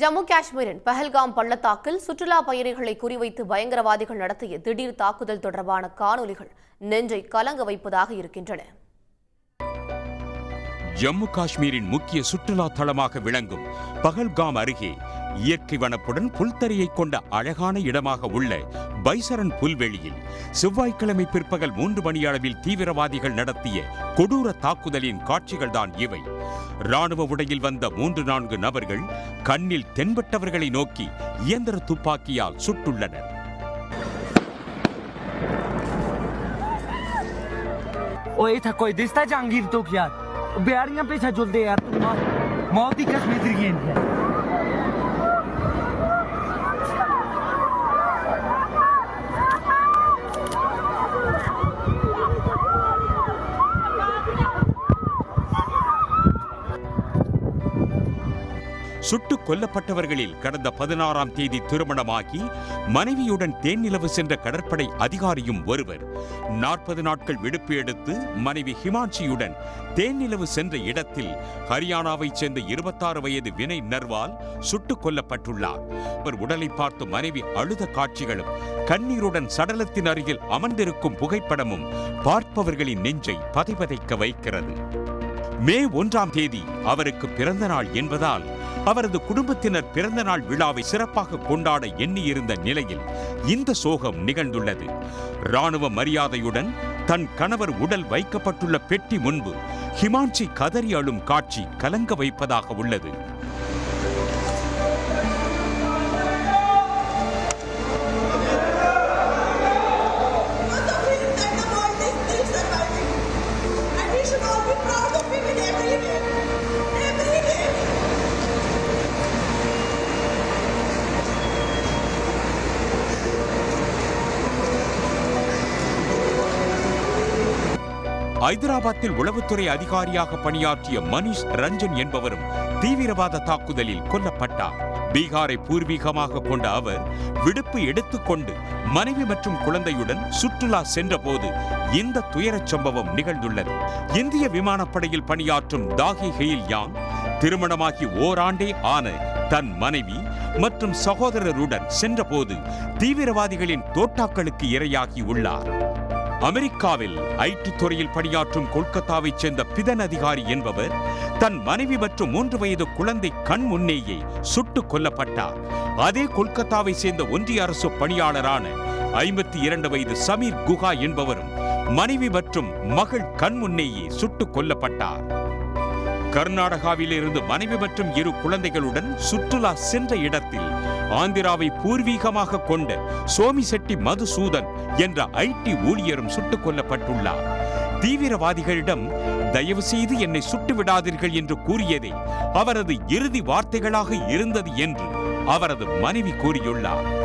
ஜம்மு காஷ்மீரின் பஹல்காம் பள்ளத்தாக்கில் சுற்றுலா பயணிகளை குறிவைத்து பயங்கரவாதிகள் நடத்திய திடீர் தாக்குதல் தொடர்பான காணொலிகள் நெஞ்சை கலங்க வைப்பதாக இருக்கின்றன. ஜம்மு காஷ்மீரின் முக்கிய சுற்றுலா தளமாக விளங்கும் பகல்காம் அருகே இயற்கை வனப்புடன் புல்தரையை கொண்ட அழகான இடமாக உள்ள பைசரன் புல்வெளியில் செவ்வாய்க்கிழமை பிற்பகல் மூன்று மணி அளவில் தீவிரவாதிகள் நடத்திய கொடூர தாக்குதலின் காட்சிகள்தான் இவை ராணுவ உடையில் வந்த மூன்று நான்கு நபர்கள் கண்ணில் தென்பட்டவர்களை நோக்கி இயந்திர துப்பாக்கியால் சுட்டுள்ளனர் ओए था कोई दिसता जहांगीर तो क्या बेड़ियां पीछे चलते यार तुम मौत- मौत की कसम इधर சுட்டுக் கொல்லப்பட்டவர்களில் கடந்த பதினாறாம் தேதி திருமணமாகி மனைவியுடன் தேன்நிலவு சென்ற கடற்படை அதிகாரியும் ஒருவர். நாற்பது நாட்கள் விடுப்பு எடுத்து மனைவி ஹிமான்சியுடன் தேன்நிலவு சென்ற இடத்தில் ஹரியானாவைச் சேர்ந்த இருபத்தாறு வயது வினய் நர்வால் சுட்டுக் கொல்லப்பட்டுள்ளார். அவர் உடலை பார்த்து மனைவி அழுத காட்சிகளும் கண்ணீருடன் சடலத்தின் அருகில் அமர்ந்திருக்கும் புகைப்படமும் பார்ப்பவர்களின் நெஞ்சை பதைபதைக்க வைக்கிறது. மே ஒன்றாம் தேதி அவருக்கு பிறந்த நாள் என்பதால் அவரது குடும்பத்தினர் பிறந்த நாள் விழாவை சிறப்பாக கொண்டாட எண்ணியிருந்த நிலையில் இந்த சோகம் நிகழ்ந்துள்ளது. ராணுவ மரியாதையுடன் தன் கணவர் உடல் வைக்கப்பட்டுள்ள பெட்டி முன்பு ஹிமான்சி கதறி அழும் காட்சி கலங்க வைப்பதாக உள்ளது. ஐதராபாத்தில் உளவுத்துறை அதிகாரியாக பணியாற்றிய மனிஷ் ரஞ்சன் என்பவரும் தீவிரவாத தாக்குதலில் கொல்லப்பட்டார். பீகாரை பூர்வீகமாக கொண்ட அவர் விடுப்பு எடுத்துக்கொண்டு மனைவி மற்றும் குழந்தையுடன் சுற்றுலா சென்றபோது இந்த துயரச் சம்பவம் நிகழ்ந்துள்ளது. இந்திய விமானப்படையில் பணியாற்றும் தாகி ஹெயில் யாங் திருமணமாகி ஓராண்டே ஆன தன் மனைவி மற்றும் சகோதரருடன் சென்றபோது தீவிரவாதிகளின் தோட்டாக்களுக்கு இரையாகி உள்ளார். அமெரிக்காவில் ஐடி துறையில் பணியாற்றும் கொல்கத்தாவைச் சேர்ந்த பிதன் அதிகாரி என்பவர் தன் மனைவி மற்றும் மூன்று வயது குழந்தை கண் முன்னேயே சுட்டுக் கொல்லப்பட்டார். அதே கொல்கத்தாவை சேர்ந்த ஒன்றிய அரசு பணியாளரான ஐம்பத்தி இரண்டு வயது சமீர் குஹா என்பவரும் மனைவி மற்றும் மகள் கண் முன்னேயே சுட்டுக் கொல்லப்பட்டார். கர்நாடகாவில் இருந்து மனைவி மற்றும் இரு குழந்தைகளுடன் சுற்றுலா சென்ற இடத்தில் ஆந்திராவை பூர்வீகமாக கொண்ட சோமிசெட்டி மதுசூதன் என்ற ஐடி ஊழியரும் சுட்டுக் கொல்லப்பட்டுள்ளார். தீவிரவாதிகளிடம் தயவு செய்து என்னை சுட்டு விடாதீர்கள் என்று கூறியதே அவரது இறுதி வார்த்தைகளாக இருந்தது என்று அவரது மனைவி கூறியுள்ளார்.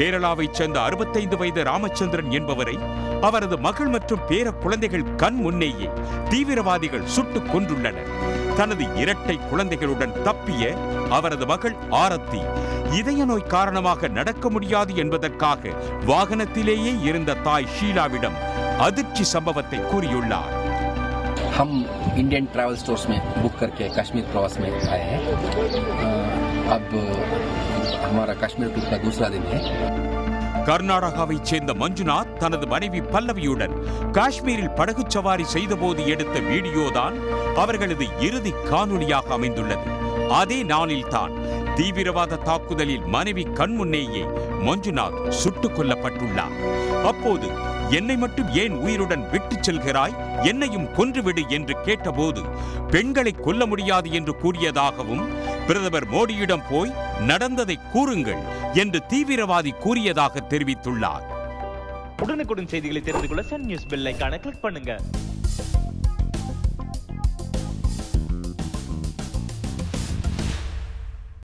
கேரளாவைச் சேர்ந்த அறுபத்தைந்து வயது ராமச்சந்திரன் என்பவரை அவரது மகள் மற்றும் பேர குழந்தைகள் கண் முன்னேயே தீவிரவாதிகள் சுட்டுக் கொன்றுள்ளனர் தனது இரட்டை குழந்தைகளுடன் தப்பிய அவரது மகள் ஆரத்தி இதய நோய் காரணமாக நடக்க முடியாது என்பதற்காக வாகனத்திலேயே இருந்த தாய் ஷீலாவிடம் அதிர்ச்சி சம்பவத்தை கூறியுள்ளார் हम इंडियन ट्रैवल स्टोर्स में बुक करके कश्मीर प्रवास में आए हैं अ, अब हमारा कश्मीर टूर का दूसरा दिन है கர்நாடகாவைச் சேர்ந்த மஞ்சுநாத் தனது மனைவி பல்லவியுடன் காஷ்மீரில் படகுச் சவாரி செய்தபோது எடுத்த வீடியோதான் அவர்களது இறுதி காணொளியாக அமைந்துள்ளது அதே நாளில்தான் தீவிரவாத தாக்குதலில் மனைவி கண்முன்னேயே மஞ்சுநாத் சுட்டுக் கொல்லப்பட்டுள்ளார் அப்போது என்னை மட்டும் ஏன் உயிருடன் விட்டுச் செல்கிறாய் என்னையும் கொன்றுவிடு என்று கேட்டபோது பெண்களை கொல்ல முடியாது என்று கூறியதாகவும் பிரதமர் மோடியிடம் போய் நடந்ததை கூறுங்கள் என்று தீவிரவாதி கூறியதாக தெரிவித்துள்ளார். உடனுக்குடன் செய்திகளை தெரிந்து கொள்ள சன் நியூஸ் பெல் கிளிக் பண்ணுங்க.